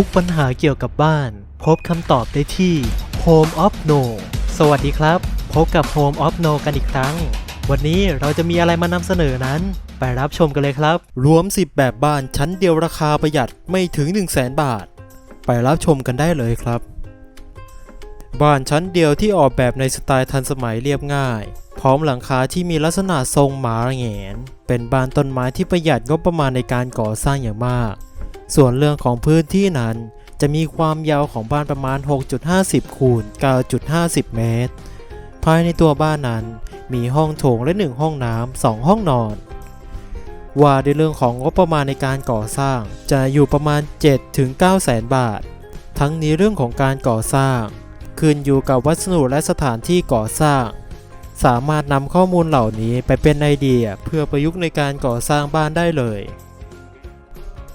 ทุกปัญหาเกี่ยวกับบ้าน พบคำตอบได้ที่ Home of No สวัสดีครับ พบกับ Home of No กันอีกครั้ง วันนี้เราจะมีอะไรมานำเสนอนั้น ไปรับชมกันเลยครับ รวม 10 แบบบ้านชั้นเดียวราคาประหยัดไม่ถึง 1 0 0 0 0แบาท ไปรับชมกันได้เลยครับ บ้านชั้นเดียวที่ออกแบบในสไตล์ทันสมัยเรียบง่าย พร้อมหลังคาที่มีลักษณะทรงหมาแงน เป็นบ้านต้นไม้ที่ประหยัดงบประมาณในการก่อสร้างอย่างมาก ส่วนเรื่องของพื้นที่นั้น จะมีความยาวของบ้านประมาณ 6.50 คูณ 9.50 เมตร ภายในตัวบ้านนั้นมีห้องโถงและ 1 ห้องน้ำ2ห้องนอน ว่าในเรื่องของงบประมาณในการก่อสร้างจะอยู่ประมาณ 7-9 แสนบาท ทั้งนี้เรื่องของการก่อสร้าง ขึ้นอยู่กับวัสดุและสถานที่ก่อสร้าง สามารถนำข้อมูลเหล่านี้ไปเป็นไอเดียเพื่อประยุกต์ในการก่อสร้างบ้านได้เลย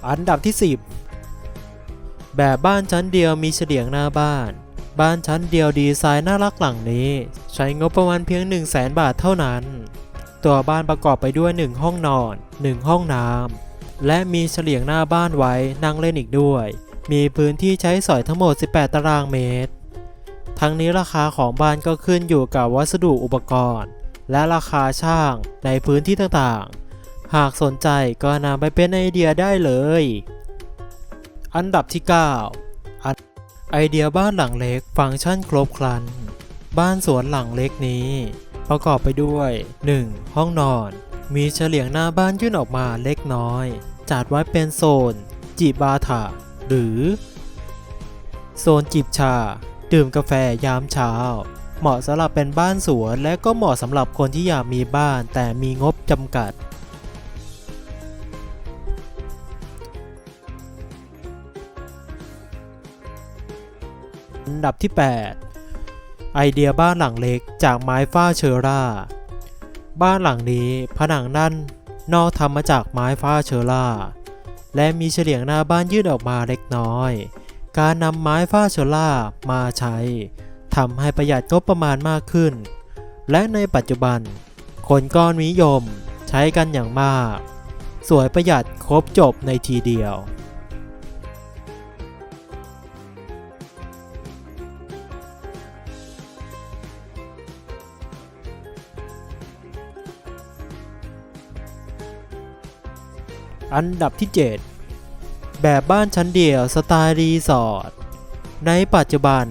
อันดับที่ 10 แบบบ้านชั้นเดียวมีเฉลียงหน้าบ้าน บ้านชั้นเดียวดีไซน์น่ารักหลังนี้ ใช้งบประมาณเพียง 1 0 0 0 0แสนบาทเท่านั้น ตัวบ้านประกอบไปด้วย 1 ห้องนอน 1 ห้องน้ำและมีเฉลียงหน้าบ้านไว้นั่งเล่นอีกด้วย มีพื้นที่ใช้สอยทั้งหมด 18 ตารางเมตร ทั้งนี้ราคาของบ้านก็ขึ้นอยู่กับวัสดุอุปกรณ์ และราคาช่างในพื้นที่ต่างๆ หากสนใจก็นำไปเป็นไอเดียได้เลย อันดับที่ 9 อันไอเดียบ้านหลังเล็กฟังก์ชันครบครัน บ้านสวนหลังเล็กนี้ ประกอบไปด้วย 1. ห้องนอน มีเฉลียงหน้าบ้านยื่นออกมาเล็กน้อย จัดไว้เป็นโซน จิบาถะหรือ โซนจิบชา ดื่มกาแฟยามเช้า เหมาะสำหรับเป็นบ้านสวนและก็เหมาะสำหรับคนที่อยากมีบ้านแต่มีงบจำกัด อันดับที่ 8 ไอเดียบ้านหลังเล็กจากไม้ฟ้าเชอร่า บ้านหลังนี้ผนังด้านนอกทำมาจากไม้ฟ้าเชอร่า และมีเฉลียงหน้าบ้านยื่นออกมาเล็กน้อย การนำไม้ฟ้าเชอร่ามาใช้ทำให้ประหยัดงบประมาณมากขึ้น และในปัจจุบัน คนก็นิยมใช้กันอย่างมาก สวยประหยัดครบจบในทีเดียว อันดับที่ 7 แบบบ้านชั้นเดียวสไตล์รีสอร์ทในปัจจุบัน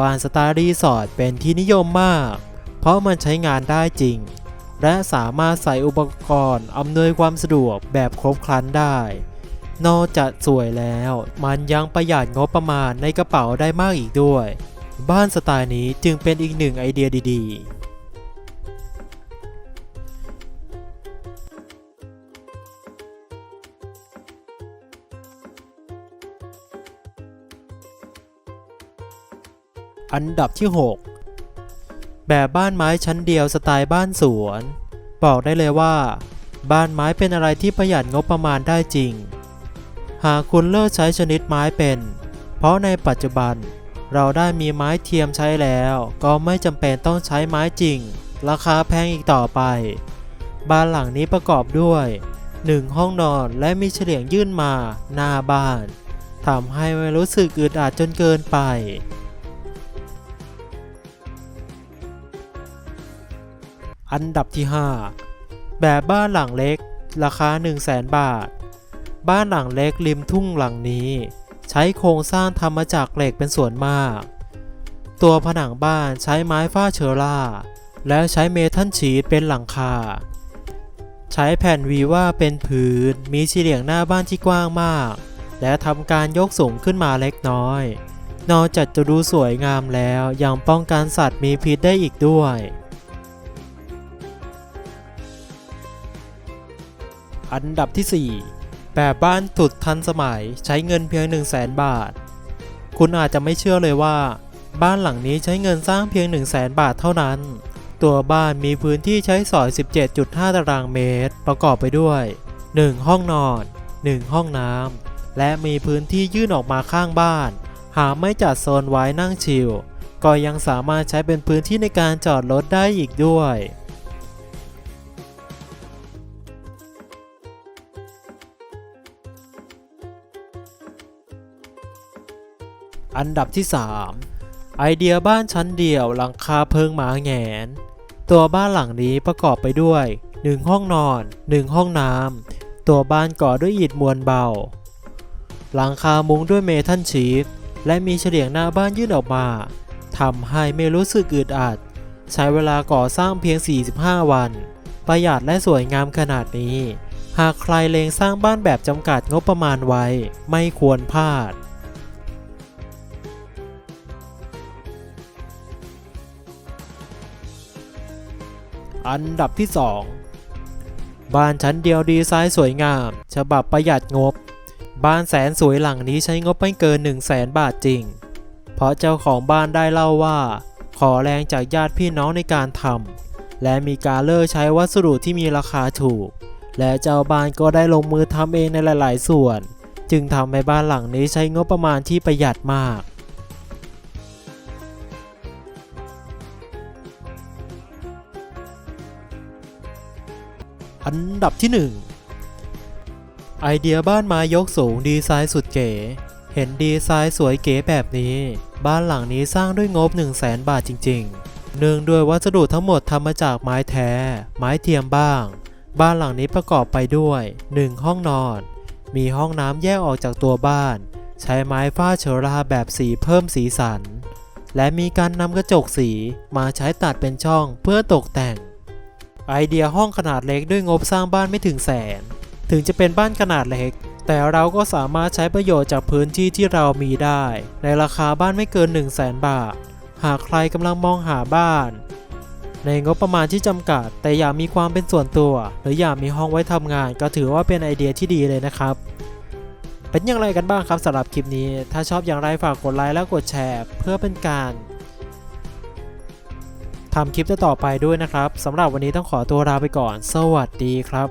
บ้านสไตล์รีสอร์ทเป็นที่นิยมมาก เพราะมันใช้งานได้จริง และสามารถใส่อุปกรณ์อำนวยความสะดวกแบบครบครันได้ นอกจากสวยแล้ว มันยังประหยัดงบประมาณในกระเป๋าได้มากอีกด้วย บ้านสไตล์นี้จึงเป็นอีกหนึ่งไอเดียดี ๆ อันดับที่ 6 แบบบ้านไม้ชั้นเดียวสไตล์บ้านสวน บอกได้เลยว่า บ้านไม้เป็นอะไรที่ประหยัดงบประมาณได้จริง หากคุณเลิกใช้ชนิดไม้เป็น เพราะในปัจจุบันเราได้มีไม้เทียมใช้แล้ว ก็ไม่จำเป็นต้องใช้ไม้จริง ราคาแพงอีกต่อไป บ้านหลังนี้ประกอบด้วย 1 ห้องนอนและมีเฉลียงยื่นมาหน้าบ้านทำให้ไม่รู้สึกอึดอัดจนเกินไป อันดับที่ 5 แบบบ้านหลังเล็ก ราคา 1 0 0 0 0แสนบาท บ้านหลังเล็กริมทุ่งหลังนี้ ใช้โครงสร้างทำมาจากเหล็กเป็นส่วนมาก ตัวผนังบ้านใช้ไม้ฟ้าเชอร่า และใช้เมทัลชีตเป็นหลังคา ใช้แผ่นวีว่าเป็นพื้น มีเฉลียงหน้าบ้านที่กว้างมาก และทำการยกสูงขึ้นมาเล็กน้อยนอกจากจะดูสวยงามแล้วยังป้องกันสัตว์มีพิษได้อีกด้วย อันดับที่ 4 แบบบ้านสุดทันสมัยใช้เงินเพียง 1 0 0 0 0แสนบาท คุณอาจจะไม่เชื่อเลยว่า บ้านหลังนี้ใช้เงินสร้างเพียง 1 0 0 0 0แสนบาทเท่านั้น ตัวบ้านมีพื้นที่ใช้สอย 17.5 ตารางเมตร ประกอบไปด้วย 1 ห้องนอน 1 ห้องน้ำและมีพื้นที่ยื่นออกมาข้างบ้าน หากไม่จัดโซนไว้นั่งชิลก็ยังสามารถใช้เป็นพื้นที่ในการจอดรถได้อีกด้วย อันดับที่ 3 ไอเดียบ้านชั้นเดี่ยวหลังคาเพิงหมาแหงน ตัวบ้านหลังนี้ประกอบไปด้วย 1 ห้องนอน 1 ห้องน้ำ ตัวบ้านก่อด้วยอิฐมวลเบา หลังคามุงด้วยเมทัลชีทและมีเฉลียงหน้าบ้านยื่นออกมาทำให้ไม่รู้สึกอึดอัด ใช้เวลาก่อสร้างเพียง 45 วัน ประหยัดและสวยงามขนาดนี้ หากใครเลงสร้างบ้านแบบจำกัดงบประมาณไว้ ไม่ควรพลาด อันดับที่ 2 บ้านชั้นเดียวดีไซน์สวยงาม ฉบับประหยัดงบ บ้านแสนสวยหลังนี้ใช้งบไม่เกิน 1 0 0 0 0แสนบาทจริง เพราะเจ้าของบ้านได้เล่าว่า ขอแรงจากญาติพี่น้องในการทำและมีการเลิกใช้วัสดุที่มีราคาถูก และเจ้าบ้านก็ได้ลงมือทำเองในหลาย ๆ ส่วน จึงทำให้บ้านหลังนี้ใช้งบประมาณที่ประหยัดมาก อันดับที่ 1 ไอเดียบ้านไม้ยกสูงดีไซน์สุดเก๋ เห็นดีไซน์สวยเก๋แบบนี้ บ้านหลังนี้สร้างด้วยงบ 1 0 0 0 0แสนบาทจริงๆ เนื่องด้วยวัสดุทั้งหมดทำมาจากไม้แท้ ไม้เทียมบ้าง บ้านหลังนี้ประกอบไปด้วย 1 ห้องนอน มีห้องน้ำแยกออกจากตัวบ้าน ใช้ไม้ฝ้าเชอราแบบสีเพิ่มสีสัน และมีการนำกระจกสีมาใช้ตัดเป็นช่องเพื่อตกแต่ง ไอเดียห้องขนาดเล็กด้วยงบสร้างบ้านไม่ถึงแสน ถึงจะเป็นบ้านขนาดเล็ก แต่เราก็สามารถใช้ประโยชน์จากพื้นที่ที่เรามีได้ ในราคาบ้านไม่เกิน 1 0 0 0 0แสนบาท หากใครกำลังมองหาบ้าน ในงบประมาณที่จำกัด แต่อยากมีความเป็นส่วนตัว หรืออยากมีห้องไว้ทำงาน ก็ถือว่าเป็นไอเดียที่ดีเลยนะครับเป็นอย่างไรกันบ้างครับสำหรับคลิปนี้ ถ้าชอบอย่างไรฝากกดไลค์และกดแชร์ เพื่อเป็นการ ทำคลิปต่อไปด้วยนะครับสำหรับวันนี้ต้องขอตัวลาไปก่อน สวัสดีครับ